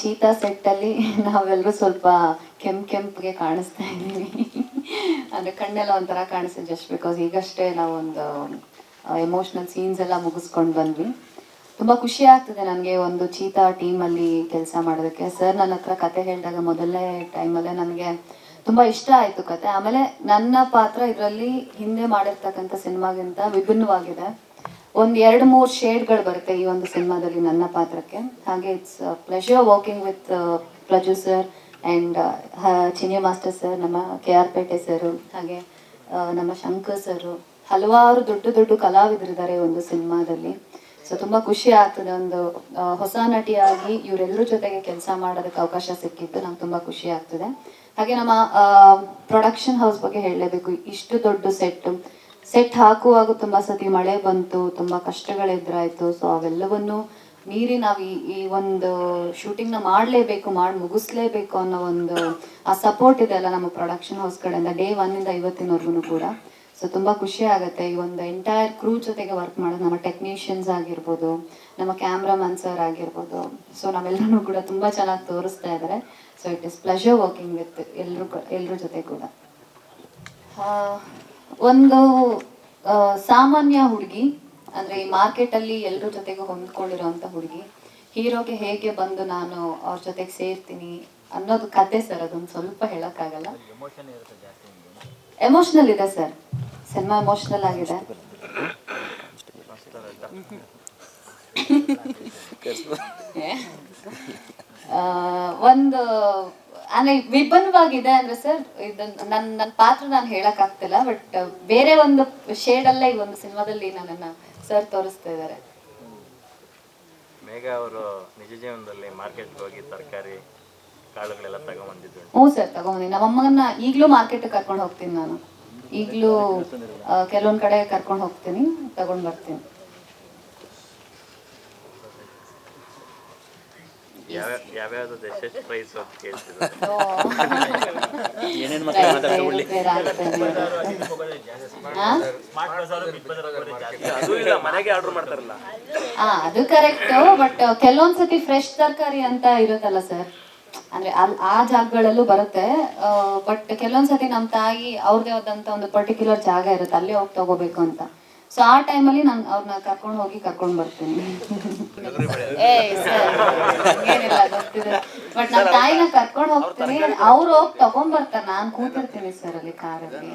Cheetah ಸೆಟ್ಟಲ್ಲಿ ನಾವೆಲ್ಲರೂ ಸ್ವಲ್ಪ ಕೆಂಪ್ ಕೆಂಪ್ಗೆ ಕಾಣಿಸ್ತಾ ಇದ್ದೀವಿ. ಅಂದರೆ ಕಣ್ಣೆಲ್ಲ ಒಂಥರ ಕಾಣಿಸ್ತದೆ ಜಸ್ಟ್ ಬಿಕಾಸ್ ಈಗಷ್ಟೇ ನಾವೊಂದು ಎಮೋಷ್ನಲ್ ಸೀನ್ಸ್ ಎಲ್ಲ ಮುಗಿಸ್ಕೊಂಡು ಬಂದ್ವಿ. ತುಂಬ ಖುಷಿ ಆಗ್ತದೆ ನನಗೆ ಒಂದು ಚೀತಾ ಟೀಮಲ್ಲಿ ಕೆಲಸ ಮಾಡೋದಕ್ಕೆ. ಸರ್ ನನ್ನ ಹತ್ರ ಕತೆ ಹೇಳಿದಾಗ ಮೊದಲನೇ ಟೈಮಲ್ಲೇ ನನಗೆ ತುಂಬ ಇಷ್ಟ ಆಯಿತು ಕತೆ. ಆಮೇಲೆ ನನ್ನ ಪಾತ್ರ ಇದರಲ್ಲಿ ಹಿಂದೆ ಮಾಡಿರ್ತಕ್ಕಂಥ ಸಿನಿಮಾಗಿಂತ ವಿಭಿನ್ನವಾಗಿದೆ. ಒಂದು ಎರಡು ಮೂರು ಶೇಡ್ಗಳು ಬರುತ್ತೆ ಈ ಒಂದು ಸಿನಿಮಾದಲ್ಲಿ ನನ್ನ ಪಾತ್ರಕ್ಕೆ. ಹಾಗೆ it's pleasure working with producer and ಚಿನಿಯ master sir ನಮ್ಮ ಕೆ ಆರ್ ಪೇಟೆ ಸರು ಹಾಗೆ ನಮ್ಮ ಶಂಕರ್ ಸರು ಹಲವಾರು ದೊಡ್ಡ ದೊಡ್ಡ ಕಲಾವಿದರಿದ್ದಾರೆ ಒಂದು ಸಿನಿಮಾದಲ್ಲಿ. ಸೊ ತುಂಬ ಖುಷಿ ಆಗ್ತದೆ ಒಂದು ಹೊಸ ನಟಿಯಾಗಿ ಇವರೆಲ್ಲರ ಜೊತೆಗೆ ಕೆಲಸ ಮಾಡೋದಕ್ಕೆ ಅವಕಾಶ ಸಿಕ್ಕಿದ್ದು ನಂಗೆ ತುಂಬ ಖುಷಿ ಆಗ್ತದೆ. ಹಾಗೆ ನಮ್ಮ ಪ್ರೊಡಕ್ಷನ್ ಹೌಸ್ ಬಗ್ಗೆ ಹೇಳಲೇಬೇಕು. ಇಷ್ಟು ದೊಡ್ಡ ಸೆಟ್ ಸೆಟ್ ಹಾಕುವಾಗ ತುಂಬಾ ಸತಿ ಮಳೆ ಬಂತು, ತುಂಬಾ ಕಷ್ಟಗಳೆದುರಾಯ್ತು ಸೊ ಅವೆಲ್ಲವನ್ನು ಮೀರಿ ನಾವು ಈ ಈ ಒಂದು ಶೂಟಿಂಗ್ನ ಮಾಡ್ಲೇಬೇಕು, ಮಾಡಿ ಮುಗಿಸ್ಲೇಬೇಕು ಅನ್ನೋ ಒಂದು, ಆ ಸಪೋರ್ಟ್ ಇದೆ ಅಲ್ಲ ನಮ್ಮ ಪ್ರೊಡಕ್ಷನ್ ಹೌಸ್ ಕಡೆಯಿಂದ ಡೇ ಒನ್ನಿಂದ ಇವತ್ತಿನವರೆಗೂ ಕೂಡ. ಸೊ ತುಂಬಾ ಖುಷಿ ಆಗುತ್ತೆ. ಈ ಒಂದು ಎಂಟೈರ್ ಕ್ರೂ ಜೊತೆಗೆ ವರ್ಕ್ ಮಾಡೋದು, ನಮ್ಮ ಟೆಕ್ನಿಷಿಯನ್ಸ್ ಆಗಿರ್ಬೋದು, ನಮ್ಮ ಕ್ಯಾಮ್ರಾಮನ್ ಸರ್ ಆಗಿರ್ಬೋದು. ಸೊ ನಾವೆಲ್ಲರೂ ಕೂಡ ತುಂಬಾ ಚೆನ್ನಾಗಿ ತೋರಿಸ್ತಾ ಇದ್ದಾರೆ so it is pleasure working with ಎಲ್ಲರೂ ಎಲ್ಲರ ಜೊತೆ ಕೂಡ. ಒಂದು ಸಾಮಾನ್ಯ ಹುಡುಗಿ ಅಂದ್ರೆ ಈ ಮಾರ್ಕೆಟ್ ಅಲ್ಲಿ ಎಲ್ಲರ ಜೊತೆಗೆ ಹೊಂದ್ಕೊಂಡಿರೋಂಥ ಹುಡುಗಿ ಹೀರೋಗೆ ಹೇಗೆ ಬಂದು ನಾನು ಅವ್ರ ಜೊತೆಗೆ ಸೇರ್ತೀನಿ ಅನ್ನೋದು ಕತೆ ಸರ್ ಅದೊಂದು ಸ್ವಲ್ಪ ಹೇಳಕ್ಕಾಗಲ್ಲ. ಎಮೋಷನಲ್ ಇದೆ ಸರ್. ಸಿನಿಮಾ ಎಮೋಷನಲ್ ಆಗಿದೆ. ಆ, ಒಂದು ಅಂದ್ರೆ ವಿಭಿನ್ನವಾಗಿದೆ ಅಂದ್ರೆ ಸರ್ ಇದನ್ನ ನನ್ನ ನನ್ನ ಪಾತ್ರ ನಾನು ಹೇಳಕ್ ಆಗ್ತಿಲ್ಲ ಬಟ್ ಬೇರೆ ಒಂದು ಶೇಡ್ ಅಲ್ಲೇ ಈ ಒಂದು ಸಿನಿಮಾದಲ್ಲಿ ನನ್ನನ್ನ ಸರ್ ತೋರಿಸ್ತಾ ಇದ್ದಾರೆ. ಮೇಘ ಅವರು ನಿಜ ಜೀವನದಲ್ಲಿ ಮಾರ್ಕೆಟ್ಗೆ ಹೋಗಿ ತರಕಾರಿ ಕಾಳುಗಳೆಲ್ಲ ತಗೊಂಬಂದಿದ್ದು. ಹ್ಞೂ ಸರ್ ತಗೊಂಬಂದಿನಿ. ನಮ್ಮ ಅಮ್ಮನ್ನ ಈಗಲೂ ಮಾರ್ಕೆಟ್ ಕರ್ಕೊಂಡು ಹೋಗ್ತೀನಿ ನಾನು. ಈಗಲೂ ಕೆಲವೊಂದ್ ಕಡೆ ಕರ್ಕೊಂಡು ಹೋಗ್ತೀನಿ ತಗೊಂಡ್ ಬರ್ತೀನಿ. ಪ್ರೈಸ್ ಅಂತ ಕೇಳ್ತಿದ್ರು ಏನೇನು? ಅದು ಇಲ್ಲ ಮನೆಗೆ ಆರ್ಡರ್ ಮಾಡ್ತಾರಲ್ಲ. ಆ ಅದು ಕರೆಕ್ಟ್ ಬಟ್ ಕೆಲವೊಂದ್ಸತಿ ಫ್ರೆಶ್ ತರಕಾರಿ ಅಂತ ಇರುತ್ತಲ್ಲ ಸರ್ ಅಂದ್ರೆ ಆ ಜಾಗಗಳಲ್ಲೂ ಬರುತ್ತೆ. ಬಟ್ ಕೆಲವೊಂದ್ಸತಿ ನಮ್ಮ ತಾಯಿ ಅವ್ರದೇ ಆದಂತ ಒಂದು ಪರ್ಟಿಕ್ಯುಲರ್ ಜಾಗ ಇರುತ್ತೆ ಅಲ್ಲಿ ಹೋಗಿ ತಗೋಬೇಕು ಅಂತ. ಸೊ ಆ ಟೈಮಲ್ಲಿ ನಾನು ಅವ್ರನ್ನ ಕರ್ಕೊಂಡು ಹೋಗಿ ಕರ್ಕೊಂಡು ಬರ್ತೀನಿ. ಏ ಸರ್ ಏನಿಲ್ಲ ಗೊತ್ತಿದೆ. ಬಟ್ ನಮ್ಮ ತಾಯಿನ ಕರ್ಕೊಂಡು ಹೋಗ್ತೀನಿ. ಅವ್ರು ಹೋಗಿ ತಗೊಂಡ್ ಬರ್ತಾರೆ ನಾನು ಕೂತಿರ್ತೀನಿ ಸರ್ ಅಲ್ಲಿ ಕಾರಲ್ಲಿ.